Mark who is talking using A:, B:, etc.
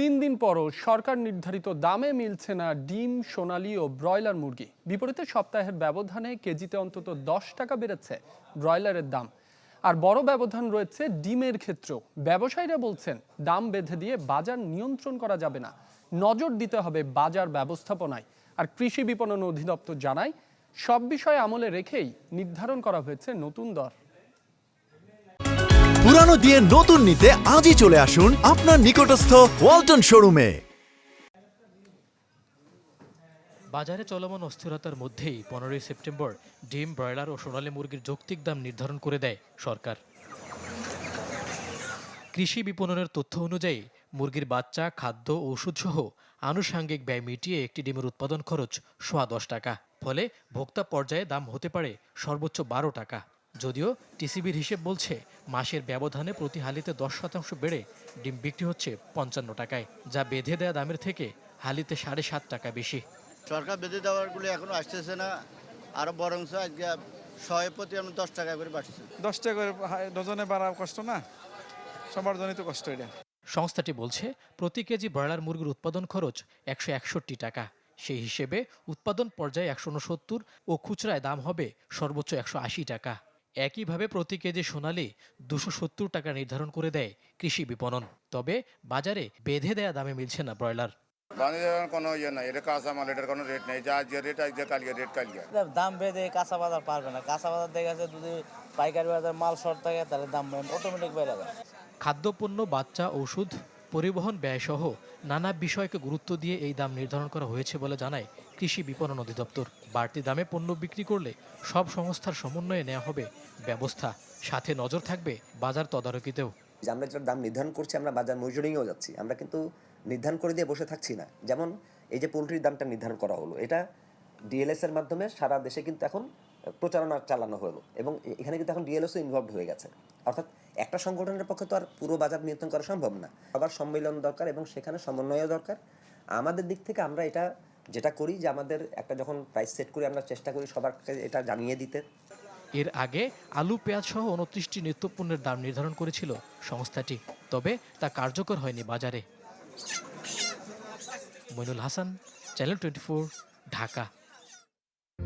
A: তিন দিন পরও সরকার নির্ধারিত দামে মিলছে না ডিম, সোনালি ও ব্রয়লার মুরগি। বিপরীতে সপ্তাহের ব্যবধানে কেজিতে অন্তত দশ টাকা বেড়েছে ব্রয়লারের দাম। আর বড় ব্যবধান রয়েছে ডিমের ক্ষেত্রেও। ব্যবসায়ীরা বলছেন, দাম বেঁধে দিয়ে বাজার নিয়ন্ত্রণ করা যাবে না। নজর দিতে হবে বাজার ব্যবস্থাপনায়। আর কৃষি বিপণন অধিদপ্তর জানায়, সব বিষয় আমলে রেখেই নির্ধারণ করা হয়েছে নতুন দর।
B: পুরানো দিয়ে নতুন নিতে আজই চলে আসুন আপনার নিকটস্থ ওয়ালটন শোরুমে।
C: বাজারে চলমান অস্থিরতার মধ্যেই পনেরোই সেপ্টেম্বর ডিম, ব্রয়লার ও সোনালী মুরগির যৌক্তিক দাম নির্ধারণ করে দেয় সরকার। কৃষি বিপণনের তথ্য অনুযায়ী মুরগির বাচ্চা, খাদ্য, ওষুধসহ আনুষাঙ্গিক ব্যয় মিটিয়ে একটি ডিমের উৎপাদন খরচ সোয়া দশ টাকা। ফলে ভোক্তা পর্যায়ে দাম হতে পারে সর্বোচ্চ বারো টাকা। যদিও টিসিবির হিসেব বলছে মাসের ব্যবধানে প্রতি হালিতে দশ শতাংশ বেড়ে ডিম বিক্রি হচ্ছে পঞ্চান্ন টাকায় যা বেঁধে দেয়া দামের থেকে হালিতে সাড়ে সাত টাকা বেশি।
D: সরকার বেঁধে দেওয়ারগুলো এখনও আসতেছে না আরও বরংশ আজকে শয়ে প্রতি আমরা দশ টাকা করে বাড়ছে।
E: দশ টাকা করে ডজনে বাড়া কষ্ট না? সবার জন্যই তো কষ্ট এটা।
C: সংস্থাটি বলছে প্রতি কেজি ব্রয়লার মুরগির উৎপাদন খরচ একশো একষট্টি টাকা। সেই হিসেবে উৎপাদন পর্যায়ে একশো উনসত্তর ও খুচরায় দাম হবে সর্বোচ্চ একশো আশি টাকা। একইভাবে প্রতি কেজি সোনালি দুশো সত্তর টাকা নির্ধারণ করে দেয় কৃষি বিপণন। তবে বাজারে বেঁধে দেয়া দামে মিলছে না ব্রয়লার।
F: কোনো ইয়ে নাই এটা কাঁচা মাল এটার কোনো রেট নেই। যা রেট আজকে কালকে রেট কালকে।
G: দাম বেঁধে কাঁচা বাজার পারবে না। কাঁচা বাজার দেখা যাচ্ছে যদি পাইকারি বাজার মাল শর্ট থাকে তাহলে দাম অটোমেটিক বেড়ে যাবে
C: খাদ্যপণ্য বাচ্চা ওষুধ পরিবহন ব্যয়সহ নানা বিষয়কে গুরুত্ব দিয়ে এই দাম নির্ধারণ করা হয়েছে বলে জানায় কৃষি বিপণন অধিদপ্তর। বাড়তি দামে পণ্য বিক্রি করলে সব সংস্থার সমন্বয়ে নেওয়া হবে ব্যবস্থা। সাথে নজর থাকবে বাজার তদারকিতেও।
H: আমরা যেটা দাম নির্ধারণ করছি, আমরা বাজার মনিটরিংয়েও যাচ্ছি। আমরা কিন্তু নির্ধারণ করে দিয়ে বসে থাকছি না। যেমন এই যে পোলট্রির দামটা নির্ধারণ করা হলো, এটা ডিএলএস এর মাধ্যমে সারা দেশে কিন্তু এখন প্রচারণা চালানো হলো এবং এখানে কিন্তু এখন ডিএলএসও ইনভলভ হয়ে গেছে। অর্থাৎ একটা সংগঠনের পক্ষে তো আর পুরো বাজার নিয়ন্ত্রণ করা সম্ভব না। সবার সম্মেলন দরকার এবং সেখানে সমন্বয় দরকার। আমাদের দিক থেকে আমরা এটা যেটা করি যে আমাদের একটা যখন প্রাইস সেট করি, আমরা চেষ্টা করি সবার এটা জানিয়ে দিতে।
C: এর আগে আলু, পেঁয়াজ সহ উনত্রিশটি নিত্যপণ্যের দাম নির্ধারণ করেছিল সংস্থাটি, তবে তা কার্যকর হয়নি বাজারে। Moinul Hasan channel twenty Dhaka.